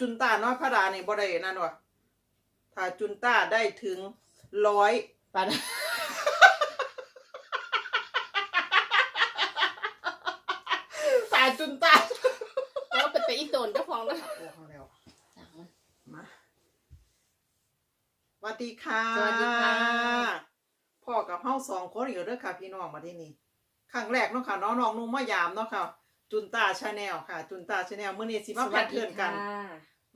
จุนต้าน้อยพระดานี่บ่ได้นั่นวะถ้าจุนต้าได้ถึงร้อยปานถ้าจุนต้าแล้วเป็นไปอีโตนเจ้าของแล้วโอ้เขาแล้วสั่งมันมาสวัสดีค่ะสวัสดีค่ะพ่อกับเฮาสองคนอยู่เด้อค่ะพี่น้องมาที่นี่ครั้งแรกเนาะค่ะน้องน้องนุ่มมายามเนาะค่ะ จุนตาชาแนลค่ะ จุนตาชาแนลมื้อนี้สิมาแพทเทิร์นกันค่ะ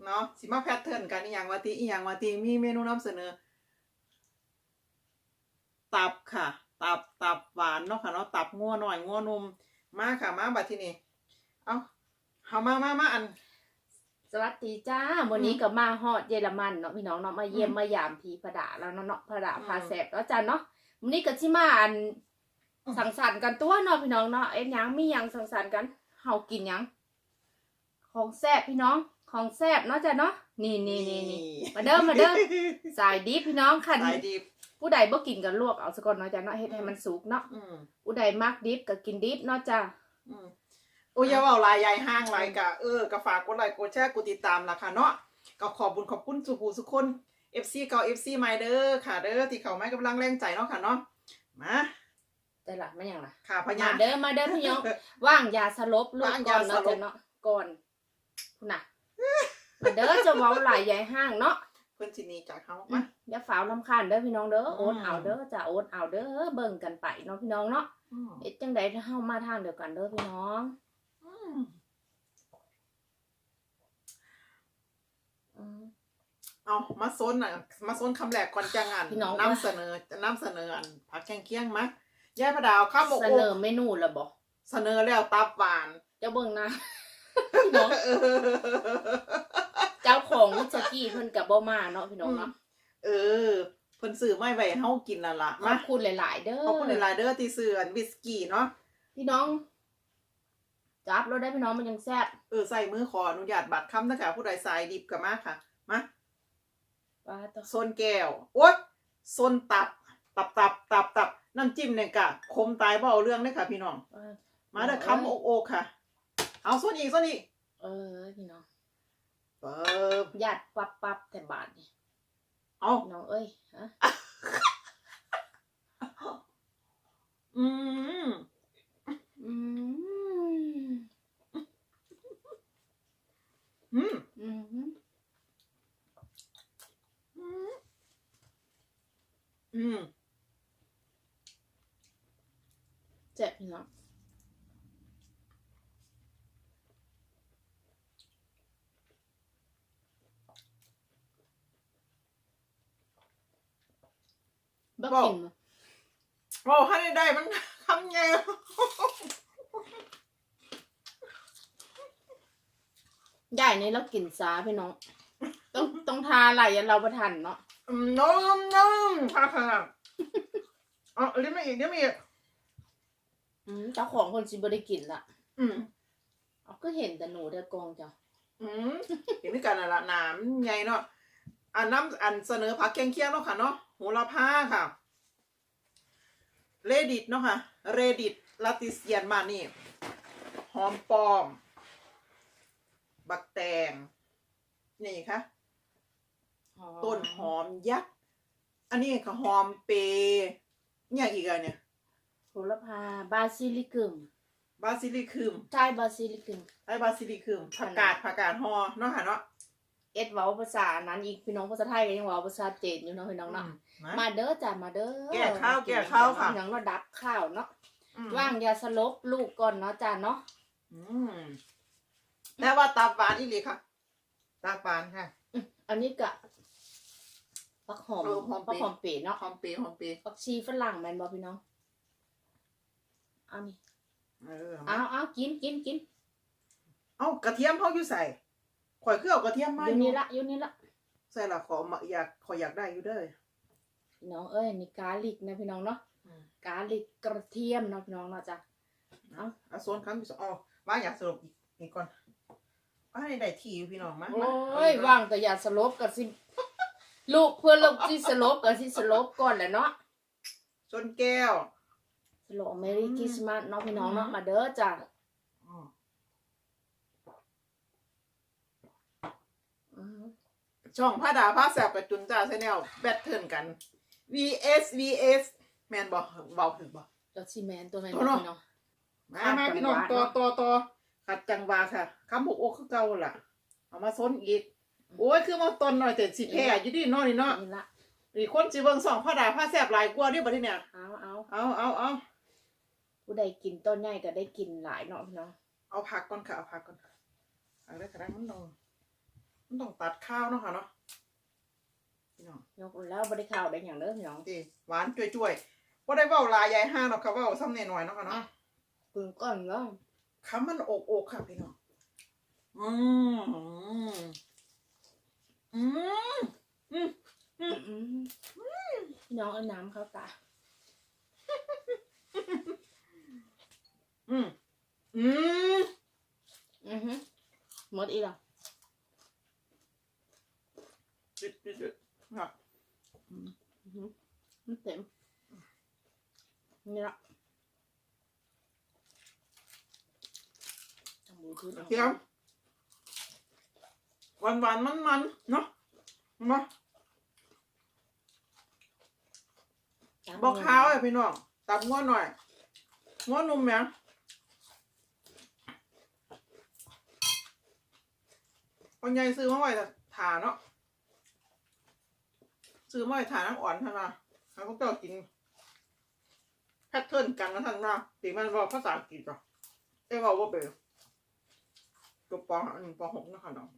เนาะสิมาแพทเทิร์นกันอีหยังว่าติอีหยังว่าติมีเมนูนำเสนอ ตับค่ะ ตับตับหวานเนาะค่ะเนาะตับงัวหน่อยงัวนุ่มมาค่ะมาบัดที่นี่เอาเฮามามามาอันสวัสดีจ้าวันนี้ก็มาฮอดเยอรมันเนาะพี่น้องเนาะมาเยี่ยมอืมมายามพีพระดาแล้วเนาะเนาะพระดาอืมพาแสบแล้วจ้าเนาะวันนี้ก็สิมาอันอืมสังสรรค์กันตัวเนาะพี่น้องเนาะเอ็นหยังมีหยังสังสรรค์กัน เฮากินหยัง ของแซ่บพี่น้อง ของแซ่บเนาะจ้าเนาะ นี่นี่นี่นี่มาเด้อมาเด้อ สายดิบพี่น้องคันสายดิบผู้ใดบ่กินก็ลวกเอาซะก่อนเนาะจ้าเนาะเฮ็ดให้มันสุกเนาะอืมผู้ใดมักดิบก็กินดิบเนาะจ้าอืมโอ้ยอย่าเว่าลายยายห้างลายกะเออก็ฝากกดไลค์กดแชร์กดติดตามล่ะค่ะเนาะก็ขอบบุญขอบคุณสุภูสุคน FC เก่า FC ใหม่เด้อค่ะเด้อที่เขาไม่กำลังแรงใจเนาะค่ะเนาะมา แต่ละไม่หยังล่ะค่ะพมาญาเด้อมาเด้อพี่น้องว่างยาสลบลูกว่างก่อนยาสเนาะลบ จ้ะเนาะก่อนพุ่นน่ะมาเด้อจะเว้าหลายใหญ่ห้างเนาะเพื่อนสิหนีจากเขาอืมามอย่าฝ่าวลำคาญเด้อพี่น้องเด้อโอนอืม เอาเด้อจ้ะโอนเอาเด้อเบิ่งกันไปเนาะพี่น้องเนาะอืมเฮ็ดจังใดถ้าเฮามาทางเดียวกันเด้อพี่น้อง อืมอืมเอามาโซนอะมาโซนคำแรกก่อนจังอันพี่น้อง นำเสนอจะนำเสนออันผักแกงเคียงมะ ยายพระดาวข้าวหมกเสโอนอเมนูและบ่เสนอแล้วตับหวาน เจ้าเบิ่งนะพี่น้องเออเจ้าของวิสกี้เพิ่นก็บ่มาเนาะพี่น้องเนาะเออเพิ่นซื้อไม่ไว้ให้เฮากินนั่นล่ะขอมาบคุณหลาย ๆ เด้อขอบคุณหลาย ๆ เด้อที่ซื้ออันวิสกี้เนาะพี่น้องจับเราได้พี่น้องมันยังแซ่บเออใส่มือขออนุญาตบัตรคำนะคะผู้ใดสายดิบกับมาค่ะมาว่าต่อโซนแก้วโอ๊ยโซนตับ ตับตับตับตับ น้ำจิ้มเนี่ยกะคมตายบ่เอาเรื่องเลยค่ะพี่น้องว่ามาเด้อคำโอกโอกค่ะ เอาโซนอีกโซนอีกเออพี่น้องเปิบญาติปับปับแต่บาทนี่เอาน้องเอ้ยฮะอืมอืมอืมอืมอืมอืม เจ็บพี่น้องบักกินโอ้ให้ได้ได้มันคำไงใหญ่นี่เรากินซาพี่น้อง ต้องต้องทาอะไรอะเราประทันเนาะอืมน้องน้องค่ะค่ะอ๋อเดี๋ยวไม่อีกเดี๋ยวไม่อีก อืมเจ้าของคนสิบ่ได้กินละอืมเอาก็เห็นแต่หนูแต่กองจ้ะอืมเห็นด้วยกันน่ะละหนามใหญ่เนาะอันน้ำอันเสนอผักแกงเคียงเนาะค่ะเนาะโหระพาค่ะเรดิตเนาะค่ะเรดิตลาติเซียนมานี่หอมปลอม บักแตง นี่ค่ะ ต้นหอมยักษ์ อันนี้ก็หอมเปรย์เนี่ยอีกอันเนี่ย โหระพาบาซิลิกุมบาซิลิคืมใช่บาซิลิกุมไอ้บาซิลิคืมผักกาดผักกาดฮอเนาะค่ะเนาะเอ็ดเว้าภาษานั้นอีกพี่น้องภาษาไทยก็ยังเว้าภาษาจีนอยู่เนาะพี่น้องเนาะอืมมามาเด้อจ้ะมาเด้อแก่ข้าวแก่ข้าวค่ะพี่น้องเนาะดับข้าวเนาะอืมว่างยาสลบลูกก่อนเนาะจ้ะเนาะอืมแต่ว่าตับหวานอีหลีค่ะตับหวานค่ะอืมอันนี้ก็ผักหอมเออหอมผักเปรย์หอมเปรย์เนาะหอมเปรย์หอมเปรย์ผักชีฝรั่งแม่นบ่พี่น้อง เอานี่เออเอาเอากินกินกินเอากระเทียมเขาอยู่ใส่ข่อยคือเอากระเทียมมาอยู่นี่ละอยู่นี่ละใส่ละขอมาอยากขอยอยากได้อยู่เด้อ พี่น้องเอ้ยนี่กาลิกนะพี่น้องเนาะอืม กาลิกกระเทียมเนาะพี่น้องเนาะจ้ะเอาเอาโซนครั้งที่สองอ๋อว่าอยากสรุปอีกอีกก่อนว่าให้ได้ทีอยู่พี่น้องมาโอ้มายว่างแต่อย่าสลบก็สิ ลูกเพื่อนลูกที่สลบก็สิสลบก่อนแหละเนาะชนแก้ว สโลเมรี่คริสต์มาสเนาะพี่น้องเนาะอืมมาเด้อจ้ะอืมช่องพระดาพระแสบกับจุนจ่าชาแนลแบทเทิลกัน vs vs แมนบอกเบาถึงบอกดอกซีแมนตัวแมนตัวเนาะพี่น้องมาขัดมาจังหวะพี่น้องต่อเนาะต่อต่อขัดจังหวะค่ะคำบอกโอ้คือเก่าล่ะ เอามาซ้นอีก โอ้ย คือมาต้นหน่อยแต่สิแพ้อยู่ดีเนาะนี่เนาะนี่ละนี่คนสิเบิ่งสองพระดาพระแสบหลายกว่าเดิบัดนี้เนี่ย เอาเอาเอาเอาเอา ผู้ใดกินต้นใหญ่ก็ได้กินหลายเนาะพี่น้องเอาผักก่อนค่ะ เอาผักก่อนค่ะเอาได้ค่ะได้มันต้องมันต้องตัดข้าวเนาะค่ะเนาะพี่น้องยกแล้วบ่ได้ข้าวได้หยังเด้อพี่น้องดีหวานจ่วยๆว่าได้เว้าหลายยายห้าเนาะค่ะเว้าซ้ำแน่หน่อยเนาะค่ะเนาะปรุงก่อนเนาะคำมันอกอกค่ะพี่น้องอืมอืมอืมอืมพี่น้องเอาน้ำเข้าตา อืมอืมอือฮึหมดอีกแล้วจิดจิดจิดค่ะอือฮึมันเต็มนี่ละทำมือถือเทียมหวานหวานมันมันๆเนาะมาบอกข้าวไอ้พี่น้องตับง้อหน่อยง้อนุ่มแม งคนใหญ่ซื้อมาไว้ถาเนาะซื้อมาไว้ถาน้ำอ่อนท่านมาเขาก็เจ้ากินแพทเทิร์นกันนะท่านมาตีมันบอกภาษาอังกฤษเหรอเอ้ยบอกว่าเป็นตัวปอหนึ่งปอหกนะคะน้อง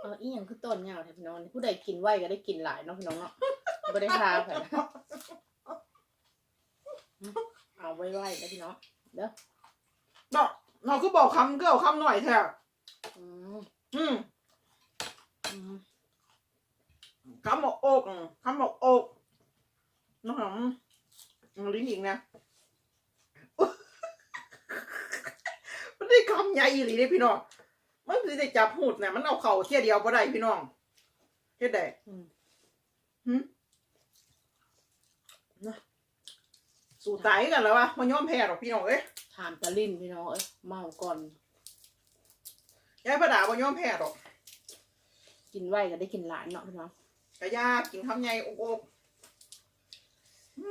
เอออีหยังคือต้นเหงาแท้พี่น้องผู้ใดกินไวก็ได้กินหลายเนาะพี่น้องเนาะบ่ได้ทาไผนะเอาไว้ไว้นะพี่น้องเด้อเนาะ เราก็บอกคำก็เอาคำหน่อยแท้อืมอืมอืมคำบอกอกคำบอกอกน้องหอมลิ้นอีกนะมันได้คำใหญ่อีหลีเลยพี่น้องมันสิได้จับหูดเนี่ยมันเอาเข่าเที่ยเดียวบ่ได้พี่น้องเฮ็ดได้อืมหึนะสู้ตายกันแล้ววะมันยอมแพ้หรอกพี่น้องเอ้ย ถามตะลินพี่น้องเอ้ยเมาก่อน ยายประดาบ่ยอมแพ้หรอกกินไวก็ได้กินหลายเนาะพี่น้องกะยากินคำใหญ่อกอกอื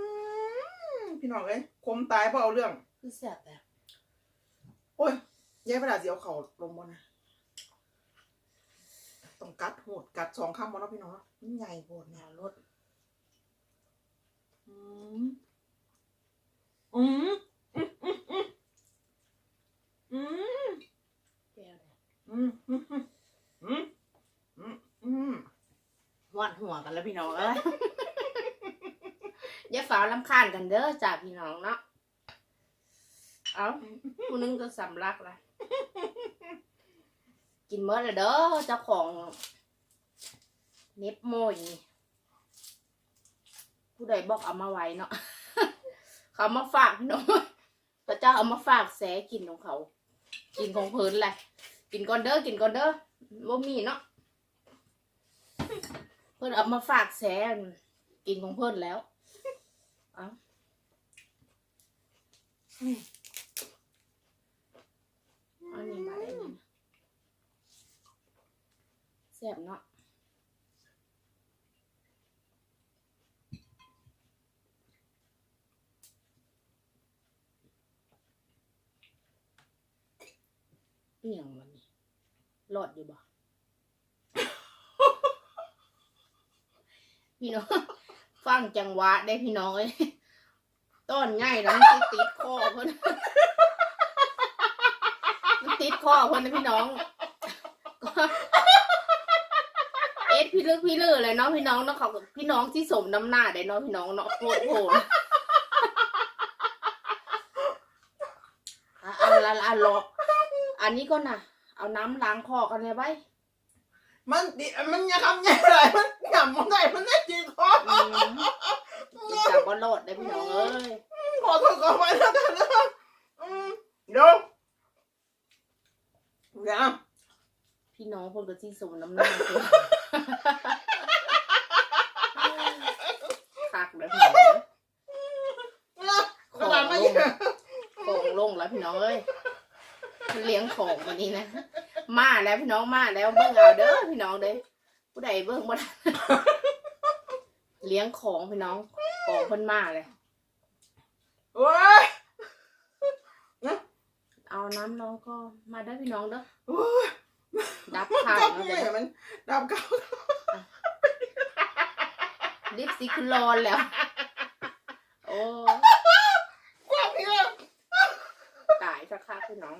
มพี่น้องเอ้ยคมตายเพราะเอาเรื่อง คือแซ่บแบบโอ้ยยายประดาเสียวเข่าลงบ่นะต้องกัดโหดกัดสองคำบ่เนาะพี่น้องเนาะมันใหญ่โหดแนเนี่ยวรสอืมอืมอืมอืมอืมอืม แก้วเนี่ย อืมอืมอืมอืมอืมอืม วาดหัวกันแล้วพี่น้องเอ้ยอย่าฝ่าลำคาญกันเด้อจ้าพี่น้องเนาะเอาผู้หนึงก็สำลักละกินเมื่อไรเด้อเจ้าของเน็บโมยนี่ผู้ใดบอกเอามาไว้เนาะเขาเอามาฝากพี่น้องพระเจ้าเอามาฝากแสกินของเขา กินของเพิ่นแหละกินก่อนเด้อกินก่อนเด้อบ่มีเนาะเพิ่นเอามาฝากแสนกินของเพิ่นแล้วอ้าอันนี้มาได้นี่แซ่บเนาะเอียงมันนี่รอดอยู่บ่ พี่น้อง ฟังจังหวะได้พี่น้องเอ้ยต้นง่ายแล้วมันสิติดคอเพิ่นมันติดคอเพิ่นนะพี่น้องก็เอ็ดพี่เลึกพี่เลือเลยเนาะพี่น้องเนาะเขาพี่น้องที่สมน้ำหน้าได้เนาะพี่น้องเนาะโคตรโหดอะอันละอันละอันนี้ก็น่ะ เอาน้ำล้างคอกันเลยไว้มันดิมันอยังคำใหญ่เลยมัน หยำมันได้มันได้จีคออืมกินจับบอลโลดได้พี่น้องเอ้ยขอโทษขอไปแล้วกันนะอืมเดี๋ยวเดี๋ยวพี่น้องคนก็ที่สมน้ำหน้าคือคักเลยพี่น้องเอ้ยขนาดไม่เยอะของลงแล้วพี่น้องเอ้ยมันเลี้ยงของวันนี้นะ มาแล้วพี่น้องมาแล้วเบิ่งเอาเด้อพี่น้องเด้อ ผู้ใดเบิ่งบ่ทันเลี้ยงของพี่น้องของเพิ่นมาเลย โอ้ยเอาน้ำน้องก็มาได้อพี่น้องเด้อโอ้ยดับผ่านจับเนาะไม่เด้อมันดับเก่าลิปสติกคือร้อนแล้ว โอ้ยกว่าพี่อะตายสักคักพี่น้อง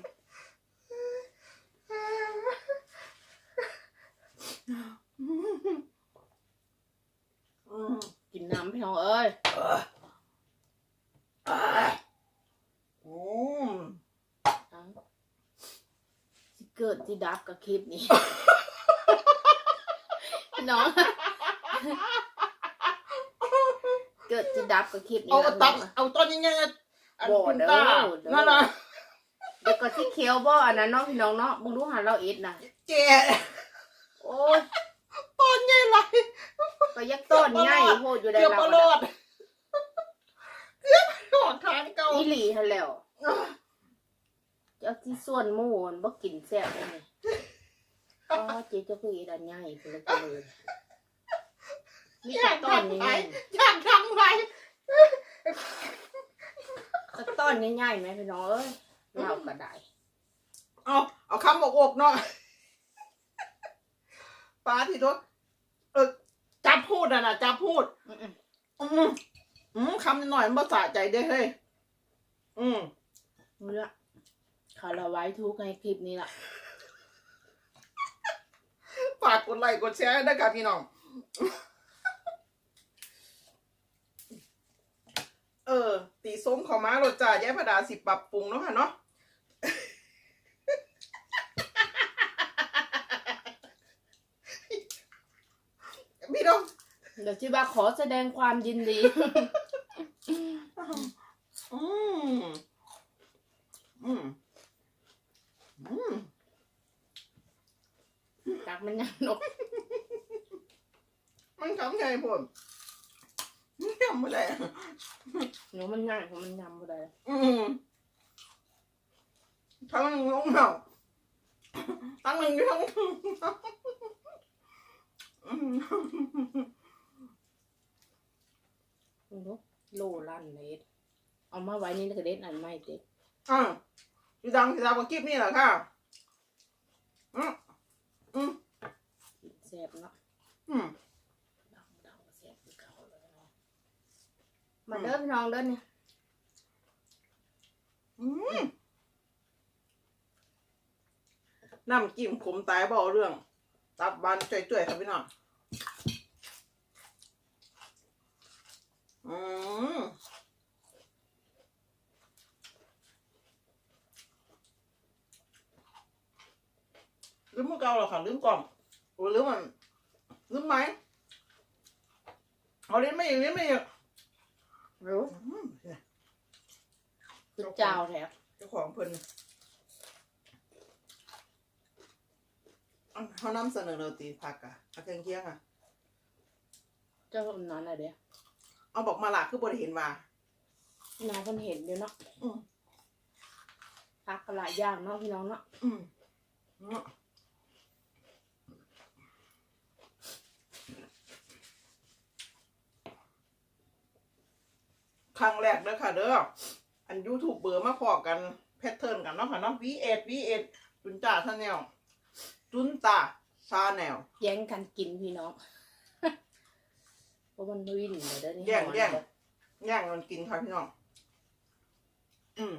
อืม กินน้ำพี่น้องเอ้ย อืม เอาสิเกิ ดที่ดับกับคลิปนี้พี่น้อง เกิดที่ดับกับคลิปนี้เอานะตับพี่น้องเอาตอนยังไงอะอันบ่คุณเด้อตาเด้อนั่นน่ะเดี๋ยวก็ที่เคียวบ่อันนั้นเนาะพี่น้องเนาะมึงรู้หาเราเอ็ดนะเจ๊โอ้ยตอนไงไรก็ยักต้นง่ายโพดอยู่ได้เกือบเราประโลอะดเกือบหอดทางเก่าอีหลีทันแล้วเจ้าที่ส่วนหมู่มันบ่กินแซ่บเลย อ๋อเจ๊เจ้าคืออีดันง่ายไปเลยกันเลยมีแต่ต้นนี้อยากทำไรสักต้นง่ายๆไหมพี่น้องเอ้ยเราก็ได้เอาเอาคำบอกอกเนาะป้าที่ตัวเออจับพูดอะนะจับพูด อืมอืมอืมคำหน่อยมันภาษาใจเด้เฮ้ยอืมๆเมื่อเขาเราไว้ทุกในคลิปนี้ล่ะ ฝากกดไลค์กดแชร์ด้วยครับพี่น้อง เออ ตีส้มขอม้ารสจ่าแย่พดาสิปรับปรุงเนาะค่ะเนาะพี่น้อง เดี๋ยวชิบาขอแสดงความยินดี อืม อืม อืม ตักมันยังนกมันทำไงผมทำไม่ได้หนูมันง่ายของมันยำบ่ได้อืมทั้งงงเหงาทั้งหนึ่งทั้งอืมดูโลลั่นเลยเอามาไว้นี่ก็เด็ดอันไม่เด็ดอ่าพี่ดังพี่ดังกับคลิปนี่แหละค่ะอืม อืมกินแซ่บเนาะอืมดำดำแซ่บคือเก่าเลยเนาะมาเด้อพี่น้องเด้อเนี่ยอืมน้ำจิ้มขมตายบ่เอาเรื่อง ตับบานจ่อยๆครับพี่น้องอืม ลืมมือเก่าหรอค่ะลืมกล่องโอ้ลืมมันลืมไหมเอาเล่นไม่อีกเล่นไม่อีกรู้อืมเนี่ยคือเจ้าแท้เจ้าของเพิ่นอะเขานำเสนอเราตีผักอะผักเครื่องเคียงอะเจ้าอันนั้นอะไรเด้อเอาบอกมาละคือบริเห็นว่า น้องคนเห็นเดี๋ยวเนาะอืม พักกระหลายอย่างเนาะพี่น้องเนาะ อืมเนาะ รั้งแรกเด้อค่ะเด้ออันยูทูบเบอร์มาพอกันแพทเทิร์นกันเนาะค่ะเนาะ V8 V8 จุนจ่าชาแนลจุนตาชาแนลแย่งกันกินพี่น้องเพราะมันวิ่นเลยเด้อนี่แย่งหอนแย่งเด้อย่างมันกินค่ะพี่น้องอืม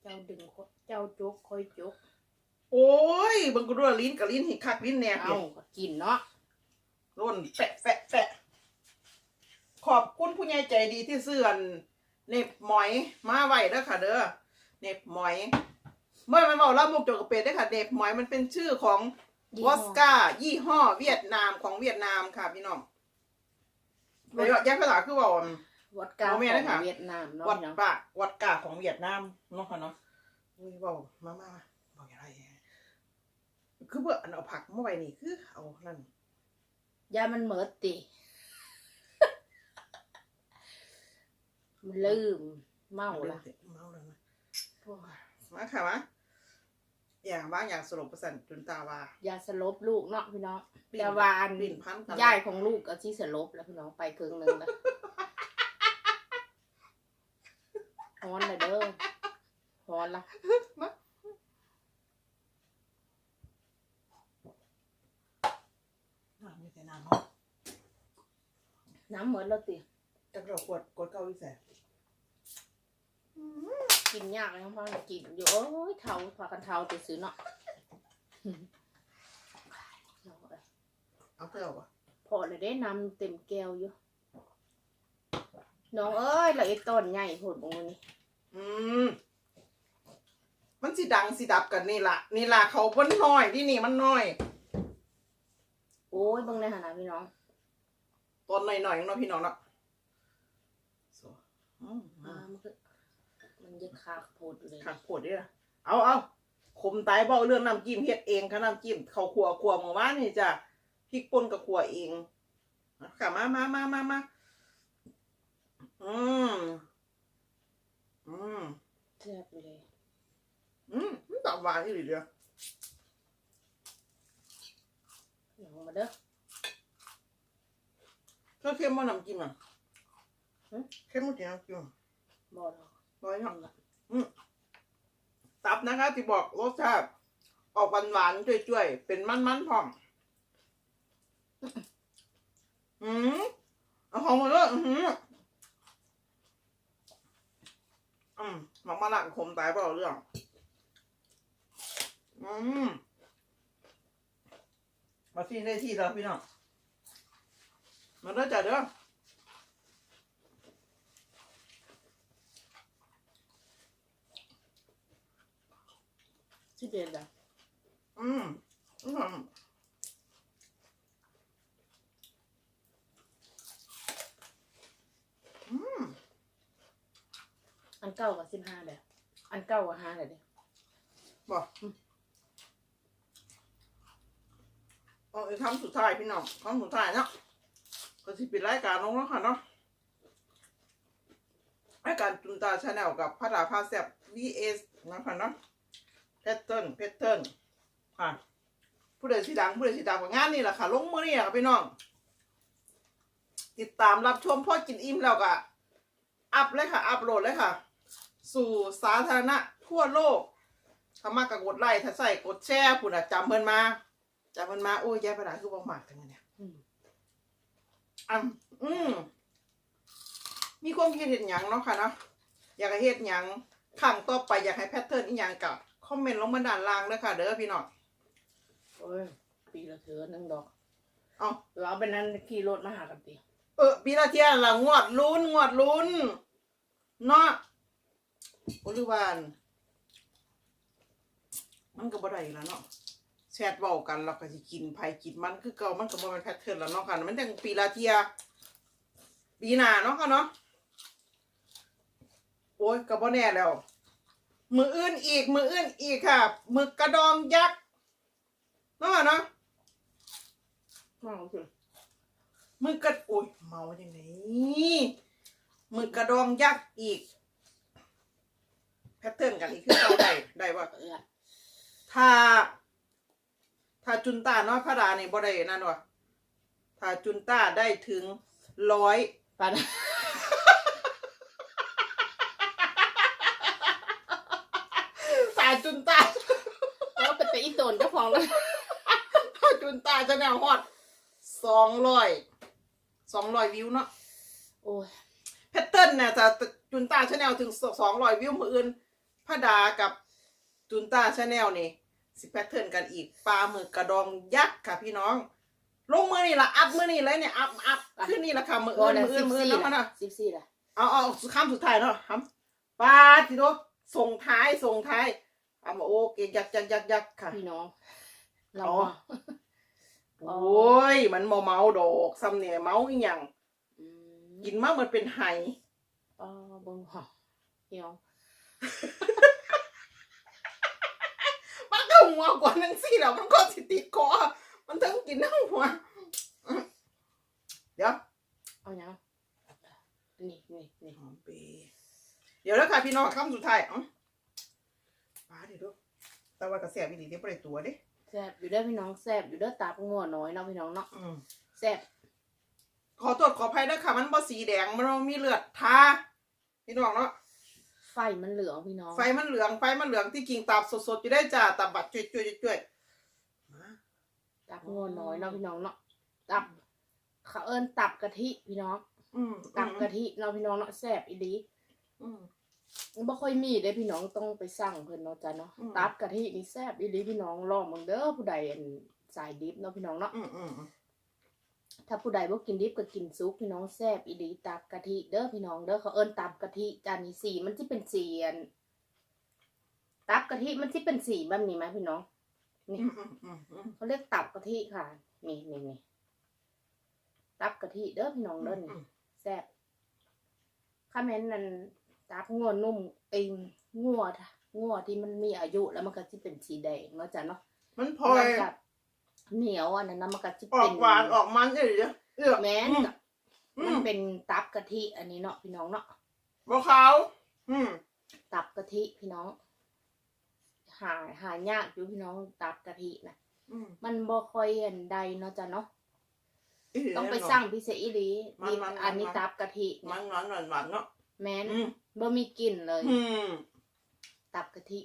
เจ้าดึงคนเจ้าจกคอยจกโอ้ยเบังกุดูลิ้นกับลิ้นหิคักลิ้นแนบเอาเนี่ยก็กินเนาะร่นแปะแปะแปะ ขอบคุณผู้ใหญ่ใจดีที่เสื่อนเน็บหมอยมาไว้เด้อค่ะ เด้อเน็บหมอยเมื่อมันบอกเล่ามุกจกกระเป็ดได้อค่ะเน็บหมอยมันเป็นชื่อของวอสก้ายี่ห้อเวียดนามของเวียดนามค่ะพี่น้องเดี๋ยวแยกภาษาคือว่าวัดกาเอาขแม่อนะงคะเวียดนามเนาะวัดพี่น้องปากวัดกาของเวียดนามเนาะค่ะเนาะอุ้ยบอกมามาบอกอย่างไรคือเบื่ออันเอาผักมาไว้นี่คือเอานั่นยามันเหมิดติ มันลืม เมาละเมาแล้วนะโอ้ยมาค่ะมาอย่างบางอย่างสรุปประสันจุนตาว่าอย่าสลบลูกเนาะพี่น้องปิ้นแต่ว่าอันปิ้นพันกันยายของลูกก็ที่สลบแล้วพี่น้องไปครึ่งหนึงแล้วฮอนเลยเด้อฮอนละน้ำมีแต่น้ำเนาะน้ำเหมือนเราติ จักเรากดกดเก้าวิเศษกินยากเลยเพราะกินอยู่โอ้ยเทาพากันเทาตัวซื้อเนาะน้องเอ้ยเอาเท่าปะพอเลยได้นำเต็มแก้วอยู่ น้องเอ้ยละไอ้ต้นใหญ่โหดบงนี้อืมมันสิดังสิดับกันนี่ล่ะนี่ล่ะเขาเพิ่นน้อยที่นี่มันน้อย โอ้ยเบางในฐานะพี่น้องต้นหน่อยๆเนาะพี่น้องเนาะ so อืมอ่ามันคือมันจะคาโพดเลยขักปวดด้วยนะเอาเอาคมตายเบ้าเรื่องน้ำจิ้มเฮ็ดเองค่ะน้ำจิ้มเขาขัวขัวหมู่บ้านนี่จ้ะพริกป่นกับขัวเองค่ะมามามามามาอืมอืมแซ่บเลยอืมมันตับหวานที่ดีเดียวน้องมาเด้อก็เข้มว่าน้ำจิ้มอะหึ เข้มว่าน้ำจิ้มบ่หรอกร้อยน้เนาะองละตับนะคะที่บอกรสชาติออกหวานหวานๆจ่วยๆ เป็นมันๆพร้อมอืมเอาของมาเลยอือหืออืมหมักมะละกขมตายเปล่าเรื่อง อืมมาที่ได้ที่แล้วพี่น้องมาเด้อจ้ะเด้อ ชื่อเด็ดอะอืมอืมอืมอันเก้ากับสิบห้าเด้ออันเก้ากับห้าเลยเด้อบอกเอาอีกคำสุดท้ายพี่น้องคำสุดท้ายเนาะก็สิปิดรายการลงแล้วค่ะเนาะรายการจุนตาชาแนลกับพระดาพาแซบ vs นะคะเนาะ เพชรเทิร์นเพชรเทิร์นค่ะ ผู้ใดสิดังผู้ใดสิดังกว่างานนี่แหละค่ะ ลงมือนี่แหละค่ะพี่น้อง ติดตามรับชมพ่อกินอิ่มแล้วก็อัพเลยค่ะ อัพโหลดเลยค่ะ สู่สาธารณะทั่วโลกถ้ามากกกดไลค์ถ้าใส่กดแชร์ผู้น่ะจำเพิ่นมาจำเพิ่นมาโอ้ยแย่ประดาคือบ่มากจังเลยเนี่ยอืมอะอืมมีความคิดเห็นหยังเนาะค่ะเนาะอยากให้เฮ็ดหยังครั้งต่อไปอยากให้แพทเทิร์นอีหยังกับ อมเมนต์ลงมาด้านล่างเด้อค่ะ เด้อพี่น้องโอ้ยปีละเถือหนึ่งดอกเอาเราเป็นนั้นขี่รถมาหากันตีเออปีละเที่ยละงวดลุ้นงวดลุ้นเนาะบริวารมันก็บ่ได้อีกแล้วเนาะแชทเว้ากันเราก็สิกินไผกินมันคือเก่ามันก็บ่เป็นแพทเทิร์นแล้วเนาะค่ะมันจังปีละเที่ยปีหน้าเนาะค่ะเนาะโอ้ยก็บ่แน่แล้ว มืออื่นอีก มืออื่นอีกค่ะหมึกกระดองยักษ์เนาะเนาะมองสิมึงกระโอ้ยเมาอย่างไงมึงกระดองยักษ์อีก แพทเทิร์นกันอีกคือเราได้ได้ว่าเออถ้า ถ้าจุนต้าน้อยพระดานี่บ่ได้นั่นวะถ้าจุนต้าได้ถึงร้อยปันถ้า จุนต้าแล้วเป็นแต่อีโตนเจ้าของเลยถ้าจุนต้าจะแนวฮอดสองร้อยสองร้อยวิวเนาะโอ้ยแพทเทิร์นเนี่ยจะจุนต้าชาแนลถึงสองร้อยวิวมืออื่นพระดากับจุนต้าชาแนลนี่สิแพทเทิร์นกันอีกปลาหมึกกระดองยักษ์ค่ะพี่น้อง ลงมือนี่ละอัพมือนี่เลยเนี่ยอัพอัพขึ้นนี่ละค่ะมือพออื่นแล้วมือสิอื่นบมืออื่นแล้วสี่ละนะสิบสี่ละเอาเอาคำสุดท้ายเนาะครับปลาทีโดส่งท้ายส่งท้ายเอามาโอเคยักษ์ยักษ์ยักษ์ยักษ์ค่ะ พี่น้องเราอ๋อว่าโอ้ย มันเมาเมาๆดอกซ้ำเนี่ยเมาอีหยังอืมกินมากมันเป็นไห้อ๋อเบิ่งห่อพี่น้องมันก็หัวกว่านังสี่แล้วมันก็สิติดคอมันทั้งกินทั้งหัวเดี๋ยว เอาอย่างนี่นี่นี่หอมเปรย์เดี๋ยวแล้วค่ะพี่น้องคำสุดท้ายเอ๋อ ปลาดิลูกแต่ว่ากระแสวิธีที่ประตัวเด้แซ่บอยู่เด้อพี่น้องแซ่บอยู่เด้อตางัวน้อยเนาะพี่น้องเนาะอืมแซ่บขอโทษขออภัยด้วยค่ะ มันบ่สีแดงมันบ่มีเลือดทาพี่น้องเนาะ ไฟมันเหลืองพี่น้องไฟมันเหลือง ไฟมันเหลืองที่กิ่งตับสดๆอยู่ได้จ้าตับบัดจุยจุยจุยมาตับงัวน้อยเนาะพี่น้องเนาะตับเขาเอิ้นตับกะทิพี่น้อง อืมตับกะทิเนาะพี่น้องเนาะแซ่บอีหลีอืม บ่ค่อยมีเด้พี่น้องต้องไปสั่งเพิ่นเนาะจ้ะเนาะอืม ตับกะทินี่แซ่บอีหลีพี่น้องลองเบิ่งเด้อผู้ใดอันสายดิบเนาะพี่น้องเนาะอืมอืมอืมถ้าผู้ใดบ่กินดิบก็กินซุปพี่น้องแซ่บอีหลีตับกะทิเด้อพี่น้องเด้อเขาเอิ้นตับกะทิจานนี้สีมันสิเป็นสีอันตับกะทิมันสิเป็นสีแบบนี้ไหมพี่น้องนี่อืมอืมอืมอืมเขาเรียกตับกะทิค่ะ นี่นี่นี่ตับกะทิเด้อพี่น้องเด้อนี่ อืมแซ่บข้าแม่นนั่น ตับงัวนุ่มเองงัวท่ะงัวที่มันมีอายุแล้วมันก็จะเป็นสีแดงเนาะจ้ะเนาะมันพลอยมันกับเหนียวอันนั้นนะมันก็จะอเป็อนกหวานออกมันเอ้ยเดี๋ยวเดี๋ยวแม่นอืมกับอืมันมเป็นตับกะทิอันนี้เนาะพี่น้องเนาะบ่ขาวอืมตับกะทิพี่น้อง หาหายากอยู่พี่น้องตับกะทินะอืมมันบ่ค่อยอันใดเนาะจ้ะเนาะเยต้องไปแน่นนสั่งพิเศษอีหลีมันนี่มันอันนี้มันตับกะทิมัเนี่ยนหวานหวานหวานเนาะแม่นอืม บ่มีกลิ่นเลย อืมตับกะทิ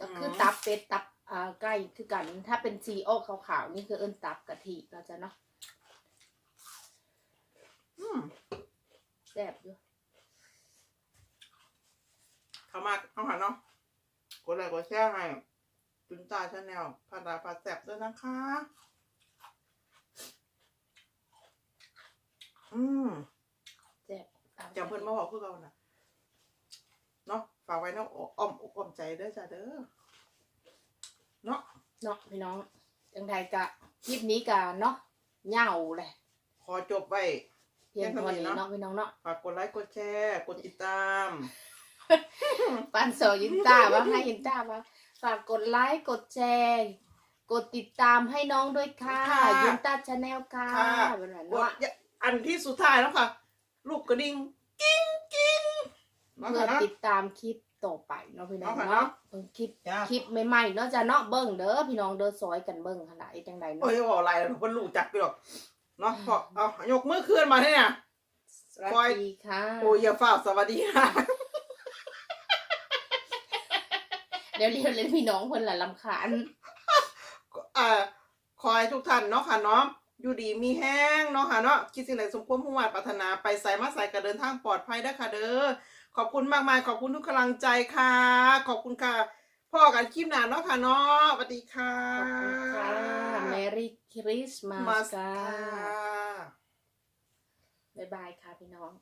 ก็คืออมตับเป็ดตับอ่าไก่คือกัน ถ้าเป็นสีออกขาวๆนี่คือเอิ้นตับกะทิเราจะเนาะอืมแซ่บอยู่เข้ามาเอาหันเนาะกดไลค์กดแชร์ให้จุนตาชาแนลพาดาพาแซบด้วยนะคะ อืมแซ่บตับ จำเพิ่นมาบอกคือเราน่ะเนาะฝากไว้เนาะอ้อมอกอ้อมใจเด้อจ้าเด้อเนาะเนาะพี่น้องจังใดกะคลิปนี้กะเนาะเหงาเลยขอจบไว้เพียงเท่านี้เพียงเท่านี้เนาะเนาะพี่น้องเนาะฝากกดไลค์กดแชร์กดติดตามปันโซยินตาว่าให้ยินตาว่าฝากกดไลค์กดแชร์กดติดตามให้น้องด้วยค่ะค่ะยินตาชาแนลค่ะค่ะแบบนั้นกดเนาะอย่าอันที่สุดท้ายแล้วค่ะ ลูกกระดิ่งกิ้งกิ้งเนาะเพื่อค่ะเนาะ ติดตามคลิปต่อไปเนาะพี่น้องเนาะค่ะเนาะเนาะ เบิ่งคลิปจ้าคลิปใหม่ๆเนาะจะเนาะเบิ่งเด้อพี่น้องเด้อซอยกันเบิ่งขนาดไอ้จังใดโอ้เนาะยบอกอะไรหรอกเพิ่นรู้จักไปหรอกเนาะพอเอายกมือขึ้นมาเนี่ย สวัคอยสดีค่ะ โอ้ยอย่าฝ้าวสวัสดีค่ะเดี๋ยวเรียนเลยพี่น้องเพิ่นละลำคาญ เอ่อคอยทุกท่านเนาะค่ะเนาะ อยู่ดีมีแห้งเนาะค่ะเนาะคิดสิ่งใดสมความมุ่งหวังปรารถนาไปใส่มาใส่กระเดินทางปลอดภัยได้อค่ะเด้อขอบคุณมากมายขอบคุณทุกกำลังใจค่ะ ขอบคุณค่ะพ่อกันคลิปหน้าเนาะค่ะเนาะสวัสดีค่ะขอบคุณค่ะ Merry Christmas มาสค่ะค่ะบ๊ายบายค่ะพี่น้อง